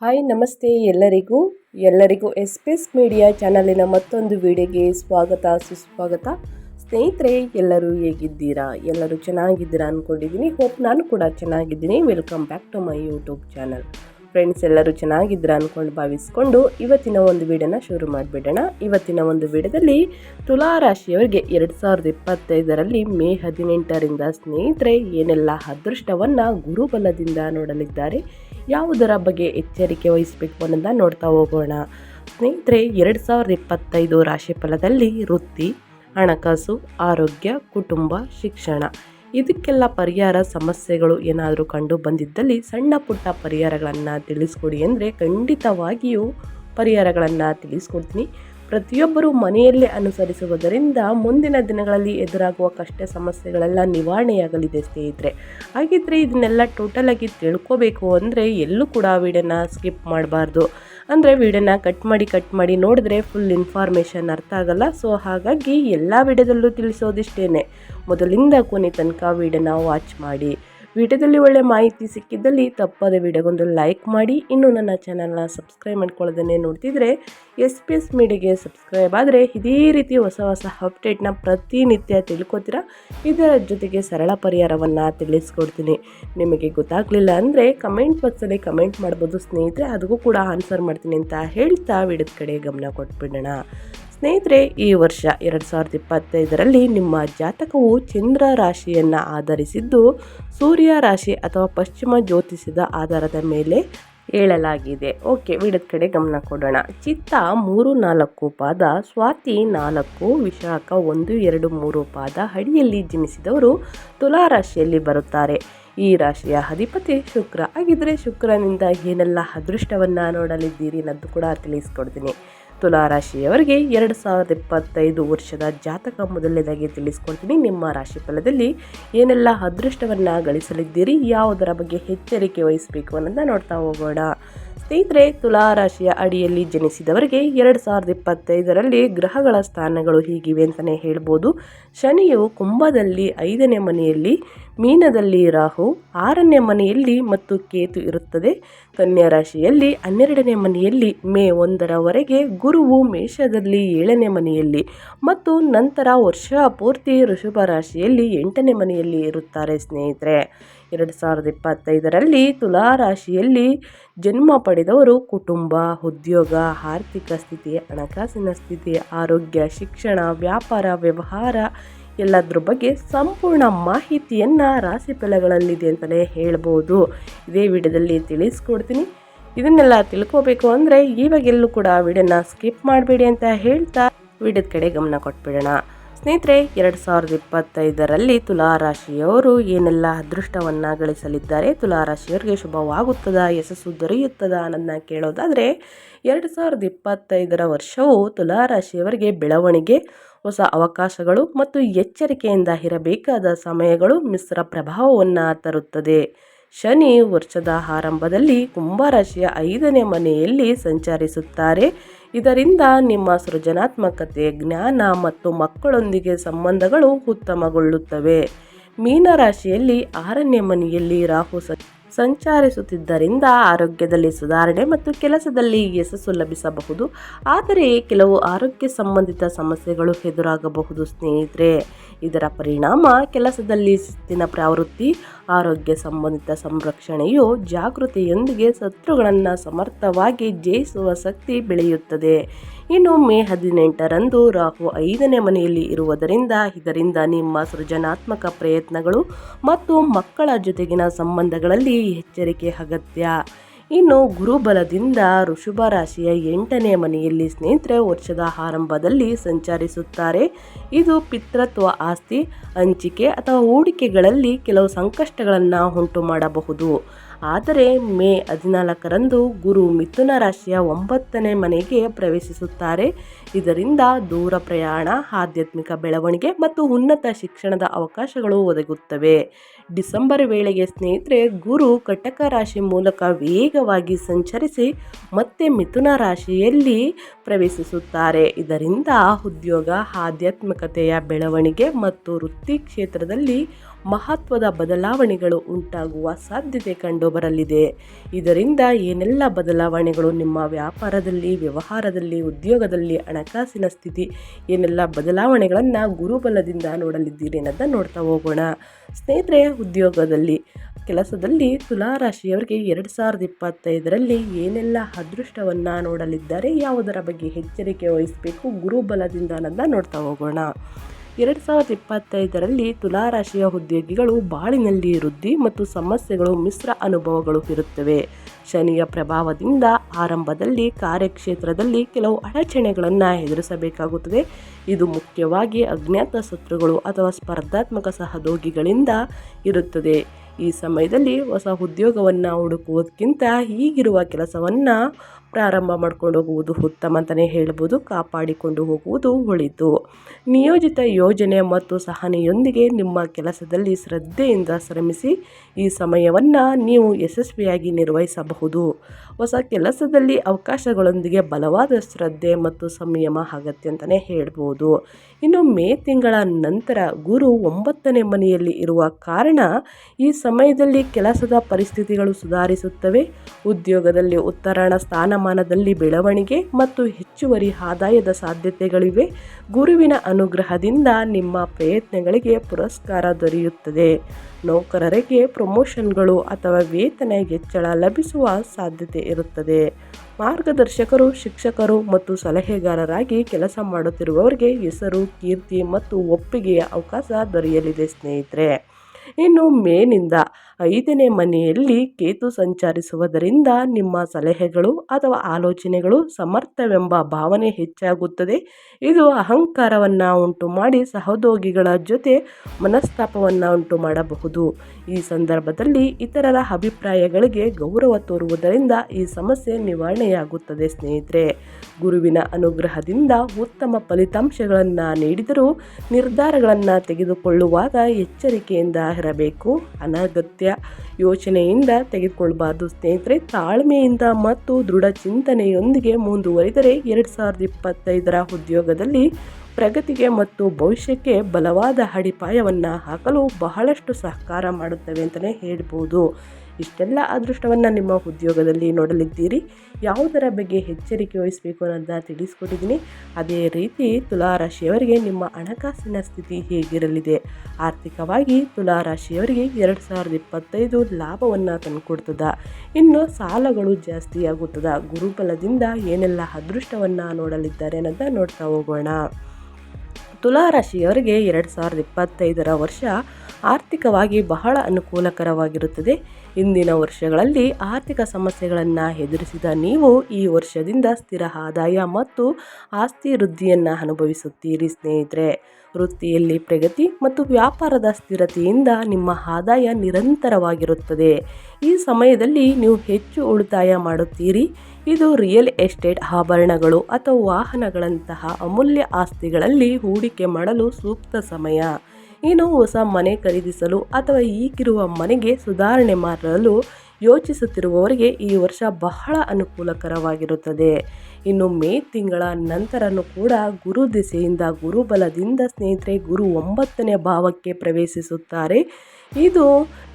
Hi, ನಮಸ್ತೆ ಎಲ್ಲರಿಗೂ. ಎಲ್ಲರಿಗೂ ಎಸ್ ಪಿ ಎಸ್ ಮೀಡಿಯಾ ಚಾನಲಿನ ಮತ್ತೊಂದು ವಿಡಿಯೋಗೆ ಸ್ವಾಗತ, ಸುಸ್ವಾಗತ. ಸ್ನೇಹಿತರೆ, ಎಲ್ಲರೂ ಹೇಗಿದ್ದೀರಾ? ಎಲ್ಲರೂ ಚೆನ್ನಾಗಿದ್ದೀರಾ ಅಂದ್ಕೊಂಡಿದ್ದೀನಿ ಹೋಪ್ ನಾನು ಕೂಡ ಚೆನ್ನಾಗಿದ್ದೀನಿ. Welcome back to my YouTube channel. Friends, ಎಲ್ಲರೂ ಚೆನ್ನಾಗಿದ್ದೀರಾ ಅಂದ್ಕೊಂಡು ಭಾವಿಸ್ಕೊಂಡು ಇವತ್ತಿನ ಒಂದು ವಿಡಿಯೋನ ಶುರು ಮಾಡಿಬಿಡೋಣ. ಇವತ್ತಿನ ಒಂದು ವಿಡಿಯೋದಲ್ಲಿ ತುಲಾ ರಾಶಿಯವರಿಗೆ ಎರಡು ಸಾವಿರದ ಇಪ್ಪತ್ತೈದರಲ್ಲಿ ಮೇ ಹದಿನೆಂಟರಿಂದ ಸ್ನೇಹಿತರೆ, ಏನೆಲ್ಲ ಅದೃಷ್ಟವನ್ನು ಗುರುಬಲದಿಂದ ನೋಡಲಿದ್ದಾರೆ? ಯಾವುದರ ಬಗ್ಗೆ ಎಚ್ಚರಿಕೆ ವಹಿಸಬೇಕು ಅನ್ನೋದನ್ನ ನೋಡ್ತಾ ಹೋಗೋಣ. ಸ್ನೇಹಿತರೆ, ಎರಡು ಸಾವಿರದ ಇಪ್ಪತ್ತೈದು ರಾಶಿ ಫಲದಲ್ಲಿ ವೃತ್ತಿ, ಹಣಕಾಸು, ಆರೋಗ್ಯ, ಕುಟುಂಬ, ಶಿಕ್ಷಣ ಇದಕ್ಕೆಲ್ಲ ಪರಿಹಾರ, ಸಮಸ್ಯೆಗಳು ಏನಾದರೂ ಕಂಡು ಬಂದಿದ್ದಲ್ಲಿ ಸಣ್ಣ ಪುಟ್ಟ ಪರಿಹಾರಗಳನ್ನು ತಿಳಿಸ್ಕೊಡಿ ಅಂದರೆ ಖಂಡಿತವಾಗಿಯೂ ಪರಿಹಾರಗಳನ್ನು ತಿಳಿಸ್ಕೊಡ್ತೀನಿ. ಪ್ರತಿಯೊಬ್ಬರು ಮನೆಯಲ್ಲೇ ಅನುಸರಿಸುವುದರಿಂದ ಮುಂದಿನ ದಿನಗಳಲ್ಲಿ ಎದುರಾಗುವ ಕಷ್ಟ ಸಮಸ್ಯೆಗಳೆಲ್ಲ ನಿವಾರಣೆಯಾಗಲಿದೆ ಸ್ನೇಹಿತರೆ. ಹಾಗಿದ್ರೆ ಇದನ್ನೆಲ್ಲ ಟೋಟಲ್ ಆಗಿ ತಿಳ್ಕೋಬೇಕು ಅಂದರೆ ಎಲ್ಲೂ ಕೂಡ ವಿಡಿಯೋನ ಸ್ಕಿಪ್ ಮಾಡಬಾರ್ದು. ಅಂದರೆ ವಿಡಿಯೋನ ಕಟ್ ಮಾಡಿ ಕಟ್ ಮಾಡಿ ನೋಡಿದ್ರೆ ಫುಲ್ ಇನ್ಫಾರ್ಮೇಷನ್ ಅರ್ಥ ಆಗಲ್ಲ. ಸೊ ಹಾಗಾಗಿ ಎಲ್ಲ ವಿಡಿಯೋದಲ್ಲೂ ತಿಳಿಸೋದಿಷ್ಟೇ ಮೊದಲಿಂದ ಕೊನೆ ತನಕ ವಿಡಿಯೋನ ವಾಚ್ ಮಾಡಿ. ವಿಡಿಯೋದಲ್ಲಿ ಒಳ್ಳೆ ಮಾಹಿತಿ ಸಿಕ್ಕಿದ್ದಲ್ಲಿ ತಪ್ಪದೆ ವಿಡಿಯೋಗೊಂದು ಲೈಕ್ ಮಾಡಿ. ಇನ್ನು ನನ್ನ ಚಾನಲ್ನ ಸಬ್ಸ್ಕ್ರೈಬ್ ಮಾಡ್ಕೊಳ್ಳೋದನ್ನೇ ನೋಡ್ತಿದ್ರೆ ಎಸ್ ಪಿ ಎಸ್ ಮೀಡಿಯಾಗೆ ಸಬ್ಸ್ಕ್ರೈಬ್ ಆದರೆ ಇದೇ ರೀತಿ ಹೊಸ ಹೊಸ ಅಪ್ಡೇಟ್ನ ಪ್ರತಿನಿತ್ಯ ತಿಳ್ಕೊತೀರಾ? ಇದರ ಜೊತೆಗೆ ಸರಳ ಪರಿಹಾರವನ್ನು ತಿಳಿಸ್ಕೊಡ್ತೀನಿ. ನಿಮಗೆ ಗೊತ್ತಾಗಲಿಲ್ಲ ಅಂದರೆ ಕಮೆಂಟ್ ಬಾಕ್ಸಲ್ಲಿ ಕಮೆಂಟ್ ಮಾಡ್ಬೋದು ಸ್ನೇಹಿತರೆ, ಅದಕ್ಕೂ ಕೂಡ ಆನ್ಸರ್ ಮಾಡ್ತೀನಿ ಅಂತ ಹೇಳ್ತಾ ವಿಡಿಯೋದ ಕಡೆ ಗಮನ ಕೊಟ್ಬಿಡೋಣ. ಸ್ನೇಹಿತರೆ, ಈ ವರ್ಷ ಎರಡು ಸಾವಿರದ ಇಪ್ಪತ್ತೈದರಲ್ಲಿ ನಿಮ್ಮ ಜಾತಕವು ಚಂದ್ರ ರಾಶಿಯನ್ನು ಆಧರಿಸಿದ್ದು, ಸೂರ್ಯ ರಾಶಿ ಅಥವಾ ಪಶ್ಚಿಮ ಜ್ಯೋತಿಷದ ಆಧಾರದ ಮೇಲೆ ಹೇಳಲಾಗಿದೆ ಓಕೆ ವಿಡದ ಕಡೆ ಗಮನ ಕೊಡೋಣ. ಚಿತ್ತ ಮೂರು ನಾಲ್ಕು ಪಾದ, ಸ್ವಾತಿ ನಾಲ್ಕು, ವಿಶಾಖ ಒಂದು, ಎರಡು, ಮೂರು ಪಾದ ಅಡಿಯಲ್ಲಿ ಜನಿಸಿದವರು ತುಲಾ ರಾಶಿಯಲ್ಲಿ ಬರುತ್ತಾರೆ. ಈ ರಾಶಿಯ ಅಧಿಪತಿ ಶುಕ್ರ. ಹಾಗಿದ್ರೆ ಶುಕ್ರನಿಂದ ಏನೆಲ್ಲ ಅದೃಷ್ಟವನ್ನು ನೋಡಲಿದ್ದೀರಿ ಅನ್ನೋದು ಕೂಡ ತಿಳಿಸ್ಕೊಡ್ತೀನಿ. ತುಲಾರಾಶಿಯವರಿಗೆ ಎರಡು ಸಾವಿರದ ಇಪ್ಪತ್ತೈದು ವರ್ಷದ ಜಾತಕ ಮೊದಲನೇದಾಗಿ ತಿಳಿಸ್ಕೊಳ್ತೀನಿ ನಿಮ್ಮ ರಾಶಿ ಫಲದಲ್ಲಿ ಏನೆಲ್ಲ ಅದೃಷ್ಟವನ್ನು ಗಳಿಸಲಿದ್ದೀರಿ, ಯಾವುದರ ಬಗ್ಗೆ ಎಚ್ಚರಿಕೆ ವಹಿಸಬೇಕು ಅನ್ನೋದನ್ನ ನೋಡ್ತಾ ಹೋಗೋಣ. ಸ್ನೇಹಿತರೆ ತುಲಾರಾಶಿಯ ಅಡಿಯಲ್ಲಿ ಜನಿಸಿದವರಿಗೆ ಎರಡು ಸಾವಿರದ ಇಪ್ಪತ್ತೈದರಲ್ಲಿ ಗ್ರಹಗಳ ಸ್ಥಾನಗಳು ಹೀಗಿವೆ ಅಂತಲೇ ಹೇಳ್ಬೋದು. ಶನಿಯು ಕುಂಭದಲ್ಲಿ ಐದನೇ ಮನೆಯಲ್ಲಿ, ಮೀನದಲ್ಲಿ ರಾಹು, ಆರನೇ ಮನೆಯಲ್ಲಿ ಮತ್ತು ಕೇತು ಇರುತ್ತದೆ. ಕನ್ಯಾ ರಾಶಿಯಲ್ಲಿ ಹನ್ನೆರಡನೇ ಮನೆಯಲ್ಲಿ, ಮೇ ಒಂದರವರೆಗೆ ಗುರುವು ಮೇಷದಲ್ಲಿ ಏಳನೇ ಮನೆಯಲ್ಲಿ ಮತ್ತು ನಂತರ ವರ್ಷ ಪೂರ್ತಿ ಋಷಭ ರಾಶಿಯಲ್ಲಿ ಎಂಟನೇ ಮನೆಯಲ್ಲಿ ಇರುತ್ತಾರೆ ಸ್ನೇಹಿತರೆ. ಎರಡು ಸಾವಿರದ ಇಪ್ಪತ್ತೈದರಲ್ಲಿ ತುಲಾ ರಾಶಿಯಲ್ಲಿ ಜನ್ಮ ಪಡೆದವರು ಕುಟುಂಬ, ಉದ್ಯೋಗ, ಆರ್ಥಿಕ ಸ್ಥಿತಿ, ಹಣಕಾಸಿನ ಸ್ಥಿತಿ, ಆರೋಗ್ಯ, ಶಿಕ್ಷಣ, ವ್ಯಾಪಾರ, ವ್ಯವಹಾರ ಎಲ್ಲದ್ರ ಬಗ್ಗೆ ಸಂಪೂರ್ಣ ಮಾಹಿತಿಯನ್ನು ರಾಶಿ ಫಲಗಳಲ್ಲಿದೆ ಅಂತಲೇ ಹೇಳ್ಬೋದು. ಇದೇ ವಿಡಿಯೋದಲ್ಲಿ ತಿಳಿಸ್ಕೊಡ್ತೀನಿ. ಇದನ್ನೆಲ್ಲ ತಿಳ್ಕೋಬೇಕು ಅಂದರೆ ಇವಾಗೆಲ್ಲೂ ಕೂಡ ವಿಡಿಯೋನ ಸ್ಕಿಪ್ ಮಾಡಬೇಡಿ ಅಂತ ಹೇಳ್ತಾ ವಿಡಿಯೋದ ಕಡೆ ಗಮನ ಕೊಟ್ಬಿಡೋಣ. ಸ್ನೇಹಿತರೆ, ಎರಡು ಸಾವಿರದ ಇಪ್ಪತ್ತೈದರಲ್ಲಿ ತುಲಾರಾಶಿಯವರು ಏನೆಲ್ಲ ಅದೃಷ್ಟವನ್ನು ಗಳಿಸಲಿದ್ದಾರೆ, ತುಲಾರಾಶಿಯವರಿಗೆ ಶುಭವಾಗುತ್ತದ, ಯಶಸ್ಸು ದೊರೆಯುತ್ತದ ಅನ್ನೋದನ್ನ ಕೇಳೋದಾದರೆ, ಎರಡು ಸಾವಿರದ ಇಪ್ಪತ್ತೈದರ ವರ್ಷವು ತುಲಾರಾಶಿಯವರಿಗೆ ಬೆಳವಣಿಗೆ, ಹೊಸ ಅವಕಾಶಗಳು ಮತ್ತು ಎಚ್ಚರಿಕೆಯಿಂದ ಇರಬೇಕಾದ ಸಮಯಗಳು ಮಿಶ್ರ ಪ್ರಭಾವವನ್ನು ತರುತ್ತದೆ. ಶನಿ ವರ್ಷದ ಆರಂಭದಲ್ಲಿ ಕುಂಭರಾಶಿಯ ಐದನೇ ಮನೆಯಲ್ಲಿ ಸಂಚರಿಸುತ್ತಾರೆ. ಇದರಿಂದ ನಿಮ್ಮ ಸೃಜನಾತ್ಮಕತೆ ಜ್ಞಾನ ಮತ್ತು ಮಕ್ಕಳೊಂದಿಗೆ ಸಂಬಂಧಗಳು ಉತ್ತಮಗೊಳ್ಳುತ್ತವೆ. ಮೀನರಾಶಿಯಲ್ಲಿ ಆರನೇ ಮನೆಯಲ್ಲಿ ರಾಹು ಸಂಚರಿಸುತ್ತಿದ್ದರಿಂದ ಆರೋಗ್ಯದಲ್ಲಿ ಸುಧಾರಣೆ ಮತ್ತು ಕೆಲಸದಲ್ಲಿ ಯಶಸ್ಸು ಲಭಿಸಬಹುದು. ಆದರೆ ಕೆಲವು ಆರೋಗ್ಯ ಸಂಬಂಧಿತ ಸಮಸ್ಯೆಗಳು ಎದುರಾಗಬಹುದು ಸ್ನೇಹಿತರೆ. ಇದರ ಪರಿಣಾಮ ಕೆಲಸದಲ್ಲಿ ಶಿಸ್ತಿನ ಪ್ರವೃತ್ತಿ, ಆರೋಗ್ಯ ಸಂಬಂಧಿತ ಸಂರಕ್ಷಣೆಯು ಜಾಗೃತಿಯೊಂದಿಗೆ ಶತ್ರುಗಳನ್ನು ಸಮರ್ಥವಾಗಿ ಜಯಿಸುವ ಶಕ್ತಿ ಬೆಳೆಯುತ್ತದೆ. ಇನ್ನು ಮೇ ಹದಿನೆಂಟರಂದು ರಾಹು ಐದನೇ ಮನೆಯಲ್ಲಿ ಇರುವುದರಿಂದ ಇದರಿಂದ ನಿಮ್ಮ ಸೃಜನಾತ್ಮಕ ಪ್ರಯತ್ನಗಳು ಮತ್ತು ಮಕ್ಕಳ ಜೊತೆಗಿನ ಸಂಬಂಧಗಳಲ್ಲಿ ಎಚ್ಚರಿಕೆ ಅಗತ್ಯ. ಇನ್ನು ಗುರುಬಲದಿಂದ ಋಷಭ ರಾಶಿಯ ಎಂಟನೇ ಮನೆಯಲ್ಲಿ ಸ್ನೇಹಿತರೆ, ವರ್ಷದ ಆರಂಭದಲ್ಲಿ ಸಂಚರಿಸುತ್ತಾರೆ. ಇದು ಪಿತೃತ್ವ ಆಸ್ತಿ, ಹಂಚಿಕೆ ಅಥವಾ ಹೂಡಿಕೆಗಳಲ್ಲಿ ಕೆಲವು ಸಂಕಷ್ಟಗಳನ್ನು ಉಂಟು ಮಾಡಬಹುದು ಆದರೆ ಮೇ ಹದಿನಾಲ್ಕರಂದು ಗುರು ಮಿಥುನ ರಾಶಿಯ ಒಂಬತ್ತನೇ ಮನೆಗೆ ಪ್ರವೇಶಿಸುತ್ತಾರೆ. ಇದರಿಂದ ದೂರ ಪ್ರಯಾಣ, ಆಧ್ಯಾತ್ಮಿಕ ಬೆಳವಣಿಗೆ ಮತ್ತು ಉನ್ನತ ಶಿಕ್ಷಣದ ಅವಕಾಶಗಳು ಒದಗುತ್ತವೆ. ಡಿಸೆಂಬರ್ ವೇಳೆಗೆ ಸ್ನೇಹಿತರೆ, ಗುರು ಕಟಕ ರಾಶಿ ಮೂಲಕ ವೇಗವಾಗಿ ಸಂಚರಿಸಿ ಮತ್ತೆ ಮಿಥುನ ರಾಶಿಯಲ್ಲಿ ಪ್ರವೇಶಿಸುತ್ತಾರೆ. ಇದರಿಂದ ಉದ್ಯೋಗ, ಆಧ್ಯಾತ್ಮಿಕತೆಯ ಬೆಳವಣಿಗೆ ಮತ್ತು ವೃತ್ತಿ ಕ್ಷೇತ್ರದಲ್ಲಿ ಮಹತ್ವದ ಬದಲಾವಣೆಗಳು ಉಂಟಾಗುವ ಸಾಧ್ಯತೆ ಕಂಡುಬರಲಿದೆ. ಇದರಿಂದ ಏನೆಲ್ಲ ಬದಲಾವಣೆಗಳು? ನಿಮ್ಮ ವ್ಯಾಪಾರದಲ್ಲಿ, ವ್ಯವಹಾರದಲ್ಲಿ, ಉದ್ಯೋಗದಲ್ಲಿ ಹಣಕಾಸಿನ ಸ್ಥಿತಿ ಏನೆಲ್ಲ ಬದಲಾವಣೆಗಳನ್ನು ಗುರುಬಲದಿಂದ ನೋಡಲಿದ್ದೀರಿ ಅನ್ನೋದನ್ನು ನೋಡ್ತಾ ಹೋಗೋಣ. ಸ್ನೇಹಿತರೆ ಉದ್ಯೋಗದಲ್ಲಿ, ಕೆಲಸದಲ್ಲಿ ತುಲಾರಾಶಿಯವರಿಗೆ ಎರಡು ಸಾವಿರದ ಇಪ್ಪತ್ತೈದರಲ್ಲಿ ಏನೆಲ್ಲ ಅದೃಷ್ಟವನ್ನು ನೋಡಲಿದ್ದಾರೆ, ಯಾವುದರ ಬಗ್ಗೆ ಎಚ್ಚರಿಕೆ ವಹಿಸಬೇಕು, ಗುರುಬಲದಿಂದ ಅನ್ನೋದನ್ನ ನೋಡ್ತಾ ಹೋಗೋಣ. ಎರಡು ಸಾವಿರದ ಇಪ್ಪತ್ತೈದರಲ್ಲಿ ತುಲಾರಾಶಿಯ ಉದ್ಯೋಗಿಗಳು ಬಾಳಿನಲ್ಲಿ ವೃದ್ಧಿ ಮತ್ತು ಸಮಸ್ಯೆಗಳು ಮಿಶ್ರ ಅನುಭವಗಳು ಇರುತ್ತವೆ. ಶನಿಯ ಪ್ರಭಾವದಿಂದ ಆರಂಭದಲ್ಲಿ ಕಾರ್ಯಕ್ಷೇತ್ರದಲ್ಲಿ ಕೆಲವು ಅಡಚಣೆಗಳನ್ನು ಎದುರಿಸಬೇಕಾಗುತ್ತದೆ. ಇದು ಮುಖ್ಯವಾಗಿ ಅಜ್ಞಾತ ಶತ್ರುಗಳು ಅಥವಾ ಸ್ಪರ್ಧಾತ್ಮಕ ಸಹದೋಗಿಗಳಿಂದ ಇರುತ್ತದೆ. ಈ ಸಮಯದಲ್ಲಿ ಹೊಸ ಉದ್ಯೋಗವನ್ನು ಹುಡುಕುವುದಕ್ಕಿಂತ ಈಗಿರುವ ಕೆಲಸವನ್ನು ಪ್ರಾರಂಭ ಮಾಡ್ಕೊಂಡು ಹೋಗುವುದು ಉತ್ತಮ ಅಂತಲೇ ಹೇಳ್ಬೋದು. ಕಾಪಾಡಿಕೊಂಡು ಹೋಗುವುದು ಒಳಿತು. ನಿಯೋಜಿತ ಯೋಜನೆ ಮತ್ತು ಸಹನೆಯೊಂದಿಗೆ ನಿಮ್ಮ ಕೆಲಸದಲ್ಲಿ ಶ್ರದ್ಧೆಯಿಂದ ಶ್ರಮಿಸಿ ಈ ಸಮಯವನ್ನು ನೀವು ಯಶಸ್ವಿಯಾಗಿ ನಿರ್ವಹಿಸಬಹುದು. ಹೊಸ ಕೆಲಸದಲ್ಲಿ ಅವಕಾಶಗಳೊಂದಿಗೆ ಬಲವಾದ ಶ್ರದ್ಧೆ ಮತ್ತು ಸಂಯಮ ಅಗತ್ಯ ಅಂತಲೇ ಹೇಳ್ಬೋದು. ಇನ್ನು ಮೇ ತಿಂಗಳ ನಂತರ ಗುರು ಒಂಬತ್ತನೇ ಮನೆಯಲ್ಲಿ ಇರುವ ಕಾರಣ ಈ ಸಮಯದಲ್ಲಿ ಕೆಲಸದ ಪರಿಸ್ಥಿತಿಗಳು ಸುಧಾರಿಸುತ್ತವೆ. ಉದ್ಯೋಗದಲ್ಲಿ ಉತ್ತರಾಯಣ ಸ್ಥಾನಮಾನದಲ್ಲಿ ಬೆಳವಣಿಗೆ ಮತ್ತು ಹೆಚ್ಚುವರಿ ಆದಾಯದ ಸಾಧ್ಯತೆಗಳಿವೆ. ಗುರುವಿನ ಅನುಗ್ರಹದಿಂದ ನಿಮ್ಮ ಪ್ರಯತ್ನಗಳಿಗೆ ಪುರಸ್ಕಾರ ದೊರೆಯುತ್ತದೆ. ನೌಕರರಿಗೆ ಪ್ರಮೋಷನ್ಗಳು ಅಥವಾ ವೇತನ ಹೆಚ್ಚಳ ಲಭಿಸುವ ಸಾಧ್ಯತೆ ಇರುತ್ತದೆ. ಮಾರ್ಗದರ್ಶಕರು, ಶಿಕ್ಷಕರು ಮತ್ತು ಸಲಹೆಗಾರರಾಗಿ ಕೆಲಸ ಮಾಡುತ್ತಿರುವವರಿಗೆ ಹೆಸರು, ಕೀರ್ತಿ ಮತ್ತು ಒಪ್ಪಿಗೆಯ ಅವಕಾಶ ದೊರೆಯಲಿದೆ ಸ್ನೇಹಿತರೆ. ಇನ್ನು ಮೇನಿಂದ ಐದನೇ ಮನೆಯಲ್ಲಿ ಕೇತು ಸಂಚರಿಸುವುದರಿಂದ ನಿಮ್ಮ ಸಲಹೆಗಳು ಅಥವಾ ಆಲೋಚನೆಗಳು ಸಮರ್ಥವೆಂಬ ಭಾವನೆ ಹೆಚ್ಚಾಗುತ್ತದೆ. ಇದು ಅಹಂಕಾರವನ್ನು ಉಂಟು ಮಾಡಿ ಸಹೋದ್ಯೋಗಿಗಳ ಜೊತೆ ಮನಸ್ತಾಪವನ್ನು ಉಂಟು ಮಾಡಬಹುದು ಈ ಸಂದರ್ಭದಲ್ಲಿ ಇತರರ ಅಭಿಪ್ರಾಯಗಳಿಗೆ ಗೌರವ ತೋರುವುದರಿಂದ ಈ ಸಮಸ್ಯೆ ನಿವಾರಣೆಯಾಗುತ್ತದೆ ಸ್ನೇಹಿತರೆ. ಗುರುವಿನ ಅನುಗ್ರಹದಿಂದ ಉತ್ತಮ ಫಲಿತಾಂಶಗಳನ್ನು ನೀಡಿದರೂ ನಿರ್ಧಾರಗಳನ್ನು ತೆಗೆದುಕೊಳ್ಳುವಾಗ ಎಚ್ಚರಿಕೆಯಿಂದ ಇರಬೇಕು. ಅನಗತ್ಯ ಯೋಚನೆಯಿಂದ ತೆಗೆದುಕೊಳ್ಬಾರ್ದು ಸ್ನೇಹಿತರೆ. ತಾಳ್ಮೆಯಿಂದ ಮತ್ತು ದೃಢ ಚಿಂತನೆಯೊಂದಿಗೆ ಮುಂದುವರಿದರೆ ಎರಡು ಸಾವಿರದ ಇಪ್ಪತ್ತೈದರ ಉದ್ಯೋಗದಲ್ಲಿ ಪ್ರಗತಿಗೆ ಮತ್ತು ಭವಿಷ್ಯಕ್ಕೆ ಬಲವಾದ ಅಡಿಪಾಯವನ್ನು ಹಾಕಲು ಬಹಳಷ್ಟು ಸಹಕಾರ ಮಾಡುತ್ತವೆ ಅಂತಲೇ ಹೇಳ್ಬೋದು. ಇಷ್ಟೆಲ್ಲ ಅದೃಷ್ಟವನ್ನು ನಿಮ್ಮ ಉದ್ಯೋಗದಲ್ಲಿ ನೋಡಲಿದ್ದೀರಿ? ಯಾವುದರ ಬಗ್ಗೆ ಎಚ್ಚರಿಕೆ ವಹಿಸಬೇಕು ಅನ್ನೋದನ್ನ ತಿಳಿಸ್ಕೊಟ್ಟಿದ್ದೀನಿ. ಅದೇ ರೀತಿ ತುಲಾರಾಶಿಯವರಿಗೆ ನಿಮ್ಮ ಹಣಕಾಸಿನ ಸ್ಥಿತಿ ಹೇಗಿರಲಿದೆ? ಆರ್ಥಿಕವಾಗಿ ತುಲಾರಾಶಿಯವರಿಗೆ ಎರಡು ಸಾವಿರದ ಇಪ್ಪತ್ತೈದು ಲಾಭವನ್ನು ತಂದುಕೊಡ್ತದ? ಇನ್ನು ಸಾಲಗಳು ಜಾಸ್ತಿ ಆಗುತ್ತದ? ಗುರುಬಲದಿಂದ ಏನೆಲ್ಲ ಅದೃಷ್ಟವನ್ನು ನೋಡಲಿದ್ದಾರೆ ಅನ್ನೋದನ್ನ ನೋಡ್ತಾ ಹೋಗೋಣ. ತುಲಾರಾಶಿಯವರಿಗೆ ಎರಡು ಸಾವಿರದ ಇಪ್ಪತ್ತೈದರ ವರ್ಷ ಆರ್ಥಿಕವಾಗಿ ಬಹಳ ಅನುಕೂಲಕರವಾಗಿರುತ್ತದೆ. ಇಂದಿನ ವರ್ಷಗಳಲ್ಲಿ ಆರ್ಥಿಕ ಸಮಸ್ಯೆಗಳನ್ನು ಎದುರಿಸಿದ ನೀವು ಈ ವರ್ಷದಿಂದ ಸ್ಥಿರ ಆದಾಯ ಮತ್ತು ಆಸ್ತಿ ವೃದ್ಧಿಯನ್ನು ಅನುಭವಿಸುತ್ತೀರಿ ಸ್ನೇಹಿತರೆ. ವೃತ್ತಿಯಲ್ಲಿ ಪ್ರಗತಿ ಮತ್ತು ವ್ಯಾಪಾರದ ಸ್ಥಿರತೆಯಿಂದ ನಿಮ್ಮ ಆದಾಯ ನಿರಂತರವಾಗಿರುತ್ತದೆ. ಈ ಸಮಯದಲ್ಲಿ ನೀವು ಹೆಚ್ಚು ಉಳಿತಾಯ ಮಾಡುತ್ತೀರಿ. ಇದು ರಿಯಲ್ ಎಸ್ಟೇಟ್ ಆಭರಣಗಳು ಅಥವಾ ವಾಹನಗಳಂತಹ ಅಮೂಲ್ಯ ಆಸ್ತಿಗಳಲ್ಲಿ ಹೂಡಿಕೆ ಮಾಡಲು ಸೂಕ್ತ ಸಮಯ. ಇನ್ನು ಹೊಸ ಮನೆ ಖರೀದಿಸಲು ಅಥವಾ ಈಗಿರುವ ಮನೆಗೆ ಸುಧಾರಣೆ ಮಾಡಲು ಯೋಚಿಸುತ್ತಿರುವವರಿಗೆ ಈ ವರ್ಷ ಬಹಳ ಅನುಕೂಲಕರವಾಗಿರುತ್ತದೆ. ಇನ್ನು ಮೇ ತಿಂಗಳ ನಂತರನೂ ಕೂಡ ಗುರು ದಿಸೆಯಿಂದ ಗುರುಬಲದಿಂದ ಸ್ನೇಹಿತರೆ ಗುರು ಒಂಬತ್ತನೇ ಭಾವಕ್ಕೆ ಪ್ರವೇಶಿಸುತ್ತಾರೆ. ಇದು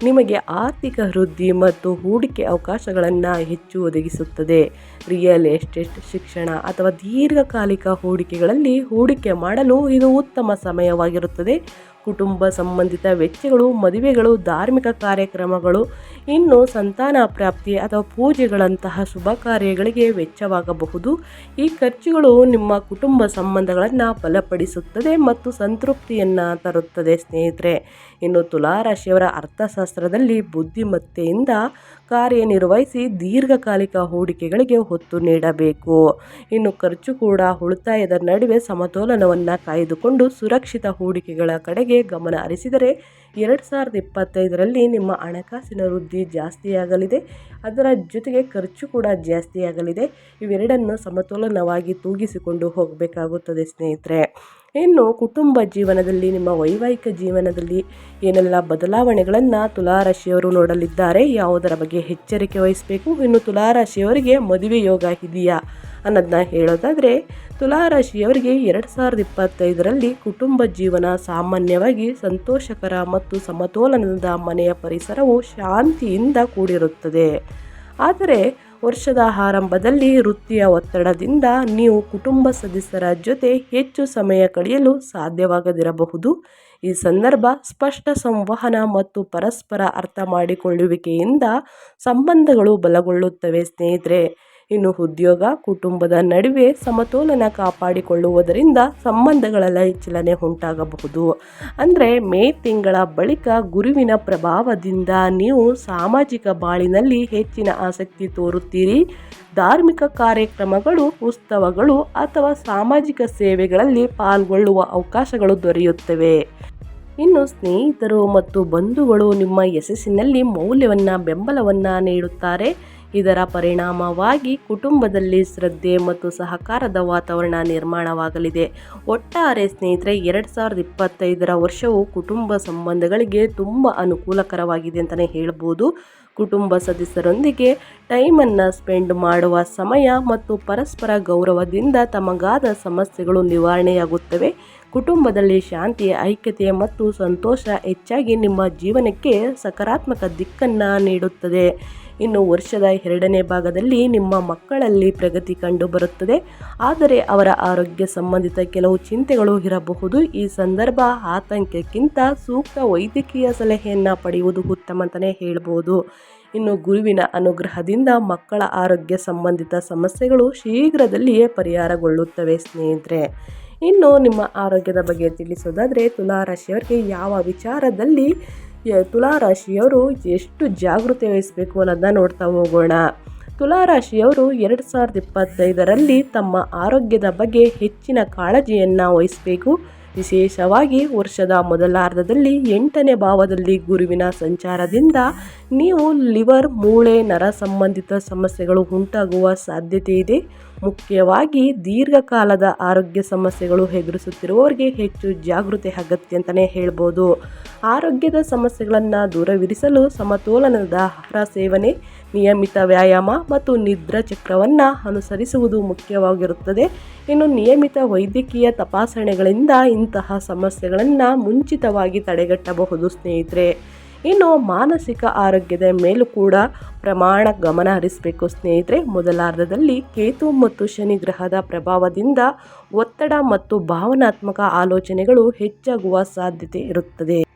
ನಿಮಗೆ ಆರ್ಥಿಕ ವೃದ್ಧಿ ಮತ್ತು ಹೂಡಿಕೆ ಅವಕಾಶಗಳನ್ನು ಹೆಚ್ಚು ಒದಗಿಸುತ್ತದೆ. ರಿಯಲ್ ಎಸ್ಟೇಟ್, ಶಿಕ್ಷಣ ಅಥವಾ ದೀರ್ಘಕಾಲಿಕ ಹೂಡಿಕೆಗಳಲ್ಲಿ ಹೂಡಿಕೆ ಮಾಡಲು ಇದು ಉತ್ತಮ ಸಮಯವಾಗಿರುತ್ತದೆ. ಕುಟುಂಬ ಸಂಬಂಧಿತ ವೆಚ್ಚಗಳು ಮದುವೆಗಳು, ಧಾರ್ಮಿಕ ಕಾರ್ಯಕ್ರಮಗಳು, ಇನ್ನು ಸಂತಾನ ಪ್ರಾಪ್ತಿ ಅಥವಾ ಪೂಜೆಗಳಂತಹ ಶುಭ ಕಾರ್ಯಗಳಿಗೆ ವೆಚ್ಚವಾಗಬಹುದು. ಈ ಖರ್ಚುಗಳು ನಿಮ್ಮ ಕುಟುಂಬ ಸಂಬಂಧಗಳನ್ನು ಬಲಪಡಿಸುತ್ತದೆ ಮತ್ತು ಸಂತೃಪ್ತಿಯನ್ನು ತರುತ್ತದೆ ಸ್ನೇಹಿತರೆ. ಇನ್ನು ತುಲಾರಾಶಿಯವರ ಅರ್ಥಶಾಸ್ತ್ರದಲ್ಲಿ ಬುದ್ಧಿಮತ್ತೆಯಿಂದ ಕಾರ್ಯನಿರ್ವಹಿಸಿ ದೀರ್ಘಕಾಲಿಕ ಹೂಡಿಕೆಗಳಿಗೆ ಒತ್ತು ನೀಡಬೇಕು. ಇನ್ನು ಖರ್ಚು ಕೂಡ ಉಳಿತಾಯದ ನಡುವೆ ಸಮತೋಲನವನ್ನು ಕಾಯ್ದುಕೊಂಡು ಸುರಕ್ಷಿತ ಹೂಡಿಕೆಗಳ ಕಡೆಗೆ ಗಮನ ಹರಿಸಿದರೆ ಎರಡು ಸಾವಿರದ ಇಪ್ಪತ್ತೈದರಲ್ಲಿ ನಿಮ್ಮ ಹಣಕಾಸಿನ ವೃದ್ಧಿ ಜಾಸ್ತಿಯಾಗಲಿದೆ. ಅದರ ಜೊತೆಗೆ ಖರ್ಚು ಕೂಡ ಜಾಸ್ತಿಯಾಗಲಿದೆ. ಇವೆರಡನ್ನು ಸಮತೋಲನವಾಗಿ ತೂಗಿಸಿಕೊಂಡು ಹೋಗಬೇಕಾಗುತ್ತದೆ ಸ್ನೇಹಿತರೆ. ಇನ್ನು ಕುಟುಂಬ ಜೀವನದಲ್ಲಿ, ನಿಮ್ಮ ವೈವಾಹಿಕ ಜೀವನದಲ್ಲಿ ಏನೆಲ್ಲ ಬದಲಾವಣೆಗಳನ್ನು ತುಲಾರಾಶಿಯವರು ನೋಡಲಿದ್ದಾರೆ, ಯಾವುದರ ಬಗ್ಗೆ ಎಚ್ಚರಿಕೆ ವಹಿಸಬೇಕು? ಇನ್ನು ತುಲಾರಾಶಿಯವರಿಗೆ ಮದುವೆ ಯೋಗ ಇದೆಯಾ ಅನ್ನೋದನ್ನ ಹೇಳೋದಾದರೆ, ತುಲಾರಾಶಿಯವರಿಗೆ ಎರಡು ಸಾವಿರದ ಇಪ್ಪತ್ತೈದರಲ್ಲಿ ಕುಟುಂಬ ಜೀವನ ಸಾಮಾನ್ಯವಾಗಿ ಸಂತೋಷಕರ ಮತ್ತು ಸಮತೋಲನದ ಮನೆಯ ಪರಿಸರವು ಶಾಂತಿಯಿಂದ ಕೂಡಿರುತ್ತದೆ. ಆದರೆ ವರ್ಷದ ಆರಂಭದಲ್ಲಿ ವೃತ್ತಿಯ ಒತ್ತಡದಿಂದ ನೀವು ಕುಟುಂಬ ಸದಸ್ಯರ ಜೊತೆ ಹೆಚ್ಚು ಸಮಯ ಕಳೆಯಲು ಸಾಧ್ಯವಾಗದಿರಬಹುದು. ಈ ಸಂದರ್ಭ ಸ್ಪಷ್ಟ ಸಂವಹನ ಮತ್ತು ಪರಸ್ಪರ ಅರ್ಥ ಮಾಡಿಕೊಳ್ಳುವಿಕೆಯಿಂದ ಸಂಬಂಧಗಳು ಬಲಗೊಳ್ಳುತ್ತವೆ ಸ್ನೇಹಿತರೆ. ಇನ್ನು ಉದ್ಯೋಗ, ಕುಟುಂಬದ ನಡುವೆ ಸಮತೋಲನ ಕಾಪಾಡಿಕೊಳ್ಳುವುದರಿಂದ ಸಂಬಂಧಗಳೆಲ್ಲ ಹೆಚ್ಚಳನೆ ಉಂಟಾಗಬಹುದು. ಅಂದರೆ ಮೇ ತಿಂಗಳ ಬಳಿಕ ಗುರುವಿನ ಪ್ರಭಾವದಿಂದ ನೀವು ಸಾಮಾಜಿಕ ಬಾಳಿನಲ್ಲಿ ಹೆಚ್ಚಿನ ಆಸಕ್ತಿ ತೋರುತ್ತೀರಿ. ಧಾರ್ಮಿಕ ಕಾರ್ಯಕ್ರಮಗಳು, ಉತ್ಸವಗಳು ಅಥವಾ ಸಾಮಾಜಿಕ ಸೇವೆಗಳಲ್ಲಿ ಪಾಲ್ಗೊಳ್ಳುವ ಅವಕಾಶಗಳು ದೊರೆಯುತ್ತವೆ. ಇನ್ನು ಸ್ನೇಹಿತರು ಮತ್ತು ಬಂಧುಗಳು ನಿಮ್ಮ ಯಶಸ್ಸಿನಲ್ಲಿ ಮೌಲ್ಯವನ್ನು, ಬೆಂಬಲವನ್ನು ನೀಡುತ್ತಾರೆ. ಇದರ ಪರಿಣಾಮವಾಗಿ ಕುಟುಂಬದಲ್ಲಿ ಶ್ರದ್ಧೆ ಮತ್ತು ಸಹಕಾರದ ವಾತಾವರಣ ನಿರ್ಮಾಣವಾಗಲಿದೆ. ಒಟ್ಟಾರೆ ಸ್ನೇಹಿತರೆ, ಎರಡು ಸಾವಿರದ ಇಪ್ಪತ್ತೈದರ ವರ್ಷವು ಕುಟುಂಬ ಸಂಬಂಧಗಳಿಗೆ ತುಂಬ ಅನುಕೂಲಕರವಾಗಿದೆ ಅಂತಲೇ ಹೇಳ್ಬೋದು. ಕುಟುಂಬ ಸದಸ್ಯರೊಂದಿಗೆ ಟೈಮನ್ನು ಸ್ಪೆಂಡ್ ಮಾಡುವ ಸಮಯ ಮತ್ತು ಪರಸ್ಪರ ಗೌರವದಿಂದ ತಮಗಾದ ಸಮಸ್ಯೆಗಳು ನಿವಾರಣೆಯಾಗುತ್ತವೆ. ಕುಟುಂಬದಲ್ಲಿ ಶಾಂತಿ, ಐಕ್ಯತೆ ಮತ್ತು ಸಂತೋಷ ಹೆಚ್ಚಾಗಿ ನಿಮ್ಮ ಜೀವನಕ್ಕೆ ಸಕಾರಾತ್ಮಕ ದಿಕ್ಕನ್ನು ನೀಡುತ್ತದೆ. ಇನ್ನು ವರ್ಷದ ಎರಡನೇ ಭಾಗದಲ್ಲಿ ನಿಮ್ಮ ಮಕ್ಕಳಲ್ಲಿ ಪ್ರಗತಿ ಕಂಡು ಬರುತ್ತದೆ. ಆದರೆ ಅವರ ಆರೋಗ್ಯ ಸಂಬಂಧಿತ ಕೆಲವು ಚಿಂತೆಗಳು ಇರಬಹುದು. ಈ ಸಂದರ್ಭ ಆತಂಕಕ್ಕಿಂತ ಸೂಕ್ತ ವೈದ್ಯಕೀಯ ಸಲಹೆಯನ್ನು ಪಡೆಯುವುದು ಉತ್ತಮ ಅಂತಲೇ ಹೇಳ್ಬೋದು. ಇನ್ನು ಗುರುವಿನ ಅನುಗ್ರಹದಿಂದ ಮಕ್ಕಳ ಆರೋಗ್ಯ ಸಂಬಂಧಿತ ಸಮಸ್ಯೆಗಳು ಶೀಘ್ರದಲ್ಲಿಯೇ ಪರಿಹಾರಗೊಳ್ಳುತ್ತವೆ ಸ್ನೇಹಿತರೆ. ಇನ್ನು ನಿಮ್ಮ ಆರೋಗ್ಯದ ಬಗ್ಗೆ ತಿಳಿಸೋದಾದರೆ ತುಲಾರಾಶಿಯವರಿಗೆ ಯಾವ ವಿಚಾರದಲ್ಲಿ ತುಲಾರಾಶಿಯವರು ಎಷ್ಟು ಜಾಗೃತಿ ವಹಿಸಬೇಕು ಅನ್ನೋದನ್ನ ನೋಡ್ತಾ ಹೋಗೋಣ. ತುಲಾರಾಶಿಯವರು ಎರಡು ಸಾವಿರದ ಇಪ್ಪತ್ತೈದರಲ್ಲಿ ತಮ್ಮ ಆರೋಗ್ಯದ ಬಗ್ಗೆ ಹೆಚ್ಚಿನ ಕಾಳಜಿಯನ್ನು ವಹಿಸಬೇಕು. ವಿಶೇಷವಾಗಿ ವರ್ಷದ ಮೊದಲಾರ್ಧದಲ್ಲಿ ಎಂಟನೇ ಭಾವದಲ್ಲಿ ಗುರುವಿನ ಸಂಚಾರದಿಂದ ನೀವು ಲಿವರ್, ಮೂಳೆ, ನರ ಸಂಬಂಧಿತ ಸಮಸ್ಯೆಗಳು ಉಂಟಾಗುವ ಸಾಧ್ಯತೆ ಇದೆ. ಮುಖ್ಯವಾಗಿ ದೀರ್ಘಕಾಲದ ಆರೋಗ್ಯ ಸಮಸ್ಯೆಗಳು ಎದುರಿಸುತ್ತಿರುವವರಿಗೆ ಹೆಚ್ಚು ಜಾಗೃತಿ ಅಗತ್ಯ ಅಂತಲೇ ಹೇಳ್ಬೋದು. ಆರೋಗ್ಯದ ಸಮಸ್ಯೆಗಳನ್ನು ದೂರವಿರಿಸಲು ಸಮತೋಲನದ ಆಹಾರ ಸೇವನೆ ನಿಯಮಿತ ವ್ಯಾಯಾಮ ಮತ್ತು ನಿದ್ರಾ ಚಕ್ರವನ್ನು ಅನುಸರಿಸುವುದು ಮುಖ್ಯವಾಗಿರುತ್ತದೆ. ಇನ್ನು ನಿಯಮಿತ ವೈದ್ಯಕೀಯ ತಪಾಸಣೆಗಳಿಂದ ಇಂತಹ ಸಮಸ್ಯೆಗಳನ್ನು ಮುಂಚಿತವಾಗಿ ತಡೆಗಟ್ಟಬಹುದು ಸ್ನೇಹಿತರೆ. ಇನ್ನು ಮಾನಸಿಕ ಆರೋಗ್ಯದ ಮೇಲೂ ಕೂಡ ಪ್ರಮಾಣ ಗಮನ ಹರಿಸಬೇಕು ಸ್ನೇಹಿತರೆ. ಮೊದಲಾರ್ಧದಲ್ಲಿ ಕೇತು ಮತ್ತು ಶನಿ ಗ್ರಹದ ಪ್ರಭಾವದಿಂದ ಒತ್ತಡ ಮತ್ತು ಭಾವನಾತ್ಮಕ ಆಲೋಚನೆಗಳು ಹೆಚ್ಚಾಗುವ ಸಾಧ್ಯತೆ ಇರುತ್ತದೆ.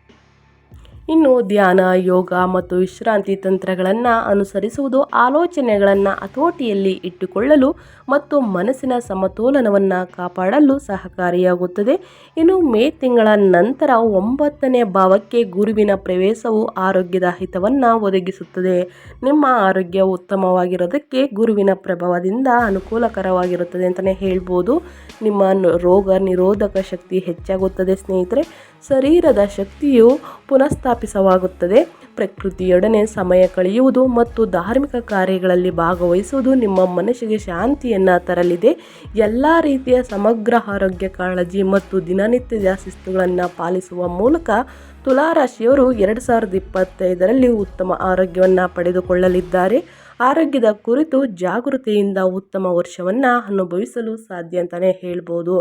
ಇನ್ನು ಧ್ಯಾನ, ಯೋಗ ಮತ್ತು ವಿಶ್ರಾಂತಿ ತಂತ್ರಗಳನ್ನು ಅನುಸರಿಸುವುದು ಆಲೋಚನೆಗಳನ್ನು ಹತೋಟಿಯಲ್ಲಿ ಇಟ್ಟುಕೊಳ್ಳಲು ಮತ್ತು ಮನಸ್ಸಿನ ಸಮತೋಲನವನ್ನು ಕಾಪಾಡಲು ಸಹಕಾರಿಯಾಗುತ್ತದೆ. ಇನ್ನು ಮೇ ತಿಂಗಳ ನಂತರ ಒಂಬತ್ತನೇ ಭಾವಕ್ಕೆ ಗುರುವಿನ ಪ್ರವೇಶವು ಆರೋಗ್ಯದ ಹಿತವನ್ನು ಒದಗಿಸುತ್ತದೆ. ನಿಮ್ಮ ಆರೋಗ್ಯ ಉತ್ತಮವಾಗಿರೋದಕ್ಕೆ ಗುರುವಿನ ಪ್ರಭಾವದಿಂದ ಅನುಕೂಲಕರವಾಗಿರುತ್ತದೆ ಅಂತಲೇ ಹೇಳ್ಬೋದು. ನಿಮ್ಮ ರೋಗ ನಿರೋಧಕ ಶಕ್ತಿ ಹೆಚ್ಚಾಗುತ್ತದೆ ಸ್ನೇಹಿತರೆ. ಶರೀರದ ಶಕ್ತಿಯು ಪುನಃಸ್ಥಾಪಿಸವಾಗುತ್ತದೆ ಪ್ರಕೃತಿಯೊಡನೆ ಸಮಯ ಕಳೆಯುವುದು ಮತ್ತು ಧಾರ್ಮಿಕ ಕಾರ್ಯಗಳಲ್ಲಿ ಭಾಗವಹಿಸುವುದು ನಿಮ್ಮ ಮನಸ್ಸಿಗೆ ಶಾಂತಿಯನ್ನು ತರಲಿದೆ. ಎಲ್ಲ ರೀತಿಯ ಸಮಗ್ರ ಆರೋಗ್ಯ, ಕಾಳಜಿ ಮತ್ತು ದಿನನಿತ್ಯದ ಶಿಸ್ತುಗಳನ್ನು ಪಾಲಿಸುವ ಮೂಲಕ ತುಲಾರಾಶಿಯವರು ಎರಡು ಸಾವಿರದ ಇಪ್ಪತ್ತೈದರಲ್ಲಿ ಉತ್ತಮ ಆರೋಗ್ಯವನ್ನು ಪಡೆದುಕೊಳ್ಳಲಿದ್ದಾರೆ. ಆರೋಗ್ಯದ ಕುರಿತು ಜಾಗೃತಿಯಿಂದ ಉತ್ತಮ ವರ್ಷವನ್ನು ಅನುಭವಿಸಲು ಸಾಧ್ಯ ಅಂತಲೇ ಹೇಳ್ಬೋದು.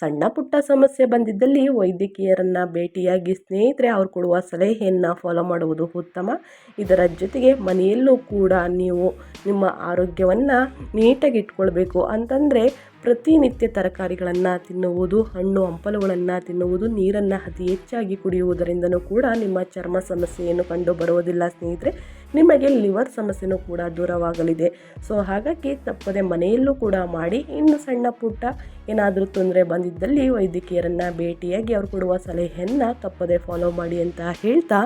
ಸಣ್ಣ ಪುಟ್ಟ ಸಮಸ್ಯೆ ಬಂದಿದ್ದಲ್ಲಿ ವೈದ್ಯಕೀಯರನ್ನು ಭೇಟಿಯಾಗಿ ಸ್ನೇಹಿತರೆ ಅವ್ರು ಕೊಡುವ ಸಲಹೆಯನ್ನು ಫಾಲೋ ಮಾಡುವುದು ಉತ್ತಮ. ಇದರ ಜೊತೆಗೆ ಮನೆಯಲ್ಲೂ ಕೂಡ ನೀವು ನಿಮ್ಮ ಆರೋಗ್ಯವನ್ನು ನೀಟಾಗಿ ಇಟ್ಕೊಳ್ಬೇಕು ಅಂತಂದರೆ ಪ್ರತಿನಿತ್ಯ ತರಕಾರಿಗಳನ್ನು ತಿನ್ನುವುದು, ಹಣ್ಣು, ಹಂಪಲುಗಳನ್ನು ತಿನ್ನುವುದು, ನೀರನ್ನು ಅತಿ ಹೆಚ್ಚಾಗಿ ಕುಡಿಯುವುದರಿಂದನೂ ಕೂಡ ನಿಮ್ಮ ಚರ್ಮ ಸಮಸ್ಯೆಯನ್ನು ಕಂಡು ಬರುವುದಿಲ್ಲ ಸ್ನೇಹಿತರೆ. ನಿಮಗೆ ಲಿವರ್ ಸಮಸ್ಯೆನೂ ಕೂಡ ದೂರವಾಗಲಿದೆ. ಸೊ ಹಾಗಾಗಿ ತಪ್ಪದೆ ಮನೆಯಲ್ಲೂ ಕೂಡ ಮಾಡಿ, ಇನ್ನು ಸಣ್ಣ ಪುಟ್ಟ ಏನಾದರೂ ತೊಂದರೆ ಬಂದಿದ್ದಲ್ಲಿ ವೈದ್ಯಕೀಯರನ್ನು ಭೇಟಿಯಾಗಿ ಅವರು ಕೊಡುವ ಸಲಹೆಯನ್ನು ತಪ್ಪದೆ ಫಾಲೋ ಮಾಡಿ ಅಂತ ಹೇಳ್ತಾ,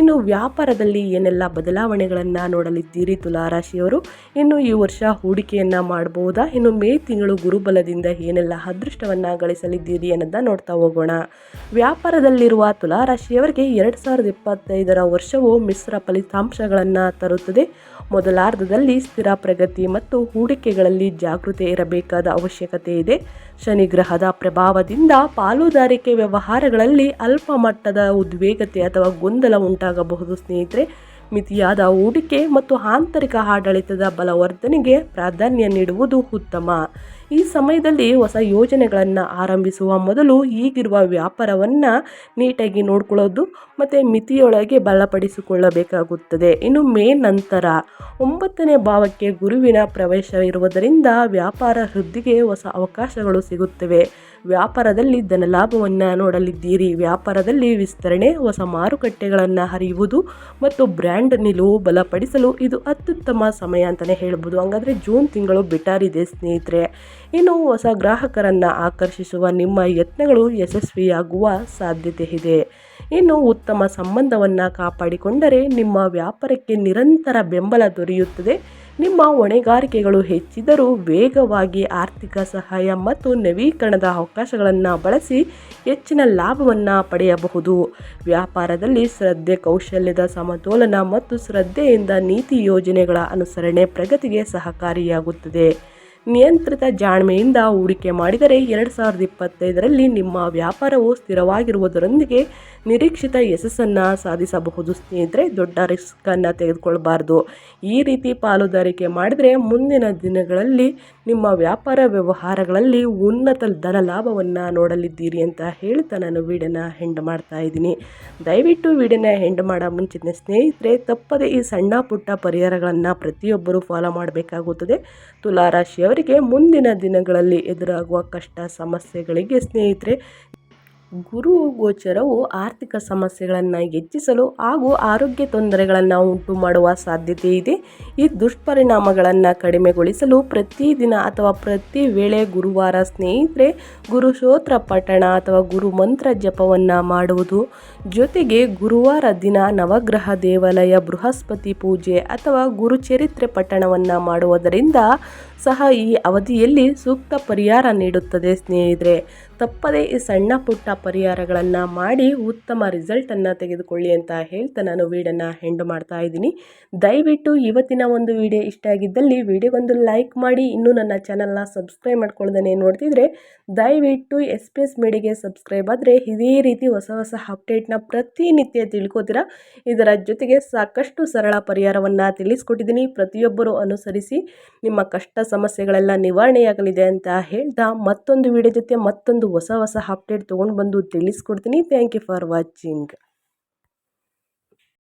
ಇನ್ನು ವ್ಯಾಪಾರದಲ್ಲಿ ಏನೆಲ್ಲ ಬದಲಾವಣೆಗಳನ್ನು ನೋಡಲಿದ್ದೀರಿ ತುಲಾರಾಶಿಯವರು? ಇನ್ನು ಈ ವರ್ಷ ಹೂಡಿಕೆಯನ್ನು ಮಾಡಬಹುದಾ ಇನ್ನು ಮೇ ತಿಂಗಳು ಗುರುಬಲದಿಂದ ಏನೆಲ್ಲ ಅದೃಷ್ಟವನ್ನು ಗಳಿಸಲಿದ್ದೀರಿ ಅನ್ನೋದನ್ನ ನೋಡ್ತಾ ಹೋಗೋಣ. ವ್ಯಾಪಾರದಲ್ಲಿರುವ ತುಲಾರಾಶಿಯವರಿಗೆ ಎರಡು ಸಾವಿರದ ಇಪ್ಪತ್ತೈದರ ವರ್ಷವು ಮಿಶ್ರ ಫಲಿತಾಂಶಗಳನ್ನು ತರುತ್ತದೆ. ಮೊದಲಾರ್ಧದಲ್ಲಿ ಸ್ಥಿರ ಪ್ರಗತಿ ಮತ್ತು ಹೂಡಿಕೆಗಳಲ್ಲಿ ಜಾಗೃತಿ ಇರಬೇಕಾದ ಅವಶ್ಯಕತೆ ಇದೆ. ಶನಿ ಗ್ರಹದ ಪ್ರಭಾವದಿಂದ ಪಾಲುದಾರಿಕೆ ವ್ಯವಹಾರಗಳಲ್ಲಿ ಅಲ್ಪ ಮಟ್ಟದ ಉದ್ವೇಗತೆ ಅಥವಾ ಗೊಂದಲ ಉಂಟಾಗಬಹುದು ಸ್ನೇಹಿತರೆ. ಮಿತಿಯಾದ ಹೂಡಿಕೆ ಮತ್ತು ಆಂತರಿಕ ಆಡಳಿತದ ಬಲವರ್ಧನೆಗೆ ಪ್ರಾಧಾನ್ಯ ನೀಡುವುದು ಉತ್ತಮ. ಈ ಸಮಯದಲ್ಲಿ ಹೊಸ ಯೋಜನೆಗಳನ್ನು ಆರಂಭಿಸುವ ಮೊದಲು ಈಗಿರುವ ವ್ಯಾಪಾರವನ್ನು ನೀಟಾಗಿ ನೋಡ್ಕೊಳ್ಳೋದು ಮತ್ತು ಮಿತಿಯೊಳಗೆ ಬಲಪಡಿಸಿಕೊಳ್ಳಬೇಕಾಗುತ್ತದೆ. ಇನ್ನು ಮೇ ನಂತರ ಒಂಬತ್ತನೇ ಭಾವಕ್ಕೆ ಗುರುವಿನ ಪ್ರವೇಶ ಇರುವುದರಿಂದ ವ್ಯಾಪಾರ ವೃದ್ಧಿಗೆ ಹೊಸ ಅವಕಾಶಗಳು ಸಿಗುತ್ತವೆ. ವ್ಯಾಪಾರದಲ್ಲಿ ಧನಲಾಭವನ್ನು ನೋಡಲಿದ್ದೀರಿ. ವ್ಯಾಪಾರದಲ್ಲಿ ವಿಸ್ತರಣೆ, ಹೊಸ ಮಾರುಕಟ್ಟೆಗಳನ್ನು ಹರಿಯುವುದು ಮತ್ತು ಬ್ರ್ಯಾಂಡ್ ನಿಲುವು ಬಲಪಡಿಸಲು ಇದು ಅತ್ಯುತ್ತಮ ಸಮಯ ಅಂತಲೇ ಹೇಳ್ಬೋದು. ಹಾಗಾದರೆ ಜೂನ್ ತಿಂಗಳು ಬಿಟಾರಿದೆ ಸ್ನೇಹಿತರೆ. ಇನ್ನು ಹೊಸ ಗ್ರಾಹಕರನ್ನು ಆಕರ್ಷಿಸುವ ನಿಮ್ಮ ಯತ್ನಗಳು ಯಶಸ್ವಿಯಾಗುವ ಸಾಧ್ಯತೆ ಇದೆ. ಇನ್ನು ಉತ್ತಮ ಸಂಬಂಧವನ್ನು ಕಾಪಾಡಿಕೊಂಡರೆ ನಿಮ್ಮ ವ್ಯಾಪಾರಕ್ಕೆ ನಿರಂತರ ಬೆಂಬಲ ದೊರೆಯುತ್ತದೆ. ನಿಮ್ಮ ಹೊಣೆಗಾರಿಕೆಗಳು ಹೆಚ್ಚಿದರೂ ವೇಗವಾಗಿ ಆರ್ಥಿಕ ಸಹಾಯ ಮತ್ತು ನವೀಕರಣದ ಅವಕಾಶಗಳನ್ನು ಬಳಸಿ ಹೆಚ್ಚಿನ ಲಾಭವನ್ನು ಪಡೆಯಬಹುದು. ವ್ಯಾಪಾರದಲ್ಲಿ ಶ್ರದ್ಧೆ, ಕೌಶಲ್ಯದ ಸಮತೋಲನ ಮತ್ತು ಶ್ರದ್ಧೆಯಿಂದ ನೀತಿ ಯೋಜನೆಗಳ ಅನುಸರಣೆ ಪ್ರಗತಿಗೆ ಸಹಕಾರಿಯಾಗುತ್ತದೆ. ನಿಯಂತ್ರಿತ ಜಾಣ್ಮೆಯಿಂದ ಹೂಡಿಕೆ ಮಾಡಿದರೆ ಎರಡು ಸಾವಿರದ ಇಪ್ಪತ್ತೈದರಲ್ಲಿ ನಿಮ್ಮ ವ್ಯಾಪಾರವು ಸ್ಥಿರವಾಗಿರುವುದರೊಂದಿಗೆ ನಿರೀಕ್ಷಿತ ಯಶಸ್ಸನ್ನು ಸಾಧಿಸಬಹುದು. ಸ್ನೇಹಿತರೆ, ದೊಡ್ಡ ರಿಸ್ಕನ್ನು ತೆಗೆದುಕೊಳ್ಬಾರ್ದು. ಈ ರೀತಿ ಪಾಲುದಾರಿಕೆ ಮಾಡಿದರೆ ಮುಂದಿನ ದಿನಗಳಲ್ಲಿ ನಿಮ್ಮ ವ್ಯಾಪಾರ ವ್ಯವಹಾರಗಳಲ್ಲಿ ಉನ್ನತ ಧನ ಲಾಭವನ್ನು ನೋಡಲಿದ್ದೀರಿ ಅಂತ ಹೇಳ್ತಾ ನಾನು ವಿಡಿಯೋನ ಹೆಂಡ್ ಮಾಡ್ತಾ ಇದ್ದೀನಿ. ದಯವಿಟ್ಟು ವಿಡಿಯೋನ ಹೆಂಡ್ ಮಾಡೋ ಮುಂಚಿನ ಸ್ನೇಹಿತರೆ, ತಪ್ಪದೆ ಈ ಸಣ್ಣ ಪುಟ್ಟ ಪರಿಹಾರಗಳನ್ನು ಪ್ರತಿಯೊಬ್ಬರೂ ಫಾಲೋ ಮಾಡಬೇಕಾಗುತ್ತದೆ. ತುಲಾರಾಶಿಯವರಿಗೆ ಮುಂದಿನ ದಿನಗಳಲ್ಲಿ ಎದುರಾಗುವ ಕಷ್ಟ ಸಮಸ್ಯೆಗಳಿಗೆ ಸ್ನೇಹಿತರೆ ಗುರು ಗೋಚರವು ಆರ್ಥಿಕ ಸಮಸ್ಯೆಗಳನ್ನು ಹೆಚ್ಚಿಸಲು ಹಾಗೂ ಆರೋಗ್ಯ ತೊಂದರೆಗಳನ್ನು ಉಂಟು ಮಾಡುವ ಸಾಧ್ಯತೆ ಇದೆ. ಈ ದುಷ್ಪರಿಣಾಮಗಳನ್ನು ಕಡಿಮೆಗೊಳಿಸಲು ಪ್ರತಿದಿನ ಅಥವಾ ಪ್ರತಿ ವೇಳೆ ಗುರುವಾರ ಸ್ನೇಹಿತರೆ, ಗುರು ಶೋತ್ರ ಪಠಣ ಅಥವಾ ಗುರು ಮಂತ್ರ ಜಪವನ್ನು ಮಾಡುವುದು. ಜೊತೆಗೆ ಗುರುವಾರ ದಿನ ನವಗ್ರಹ ದೇವಾಲಯ, ಬೃಹಸ್ಪತಿ ಪೂಜೆ ಅಥವಾ ಗುರುಚರಿತ್ರೆ ಪಠಣವನ್ನು ಮಾಡುವುದರಿಂದ ಸಹ ಈ ಅವಧಿಯಲ್ಲಿ ಸೂಕ್ತ ಪರಿಹಾರ ನೀಡುತ್ತದೆ ಸ್ನೇಹಿತರೆ. ತಪ್ಪದೇ ಈ ಸಣ್ಣ ಪುಟ್ಟ ಪರಿಹಾರಗಳನ್ನು ಮಾಡಿ ಉತ್ತಮ ರಿಸಲ್ಟನ್ನು ತೆಗೆದುಕೊಳ್ಳಿ ಅಂತ ಹೇಳ್ತಾ ನಾನು ವೀಡಿಯೋನ ಹೆಂಡು ಮಾಡ್ತಾ ಇದ್ದೀನಿ. ದಯವಿಟ್ಟು ಇವತ್ತಿನ ಒಂದು ವಿಡಿಯೋ ಇಷ್ಟ ಆಗಿದ್ದಲ್ಲಿ ವಿಡಿಯೋಗೊಂದು ಲೈಕ್ ಮಾಡಿ. ಇನ್ನೂ ನನ್ನ ಚಾನಲ್ನ ಸಬ್ಸ್ಕ್ರೈಬ್ ಮಾಡ್ಕೊಳ್ದೇ ನೋಡ್ತಿದ್ರೆ ದಯವಿಟ್ಟು ಎಸ್ ಪಿ ಎಸ್ ಮೀಡಿಯಾಗೆ ಸಬ್ಸ್ಕ್ರೈಬ್ ಆದರೆ ಇದೇ ರೀತಿ ಹೊಸ ಹೊಸ ಅಪ್ಡೇಟ್ನ ಪ್ರತಿನಿತ್ಯ ತಿಳ್ಕೋತೀರಾ? ಇದರ ಜೊತೆಗೆ ಸಾಕಷ್ಟು ಸರಳ ಪರಿಹಾರವನ್ನು ತಿಳಿಸ್ಕೊಟ್ಟಿದ್ದೀನಿ. ಪ್ರತಿಯೊಬ್ಬರು ಅನುಸರಿಸಿ ನಿಮ್ಮ ಕಷ್ಟ ಸಮಸ್ಯೆಗಳೆಲ್ಲ ನಿವಾರಣೆಯಾಗಲಿದೆ ಅಂತ ಹೇಳ್ತಾ ಮತ್ತೊಂದು ವಿಡಿಯೋ ಜೊತೆ ಮತ್ತೊಂದು ಹೊಸ ಹೊಸ ಅಪ್ಡೇಟ್ ತೊಗೊಂಡು ಬಂದು ತಿಳಿಸ್ಕೊಡ್ತೀನಿ. Thank you for watching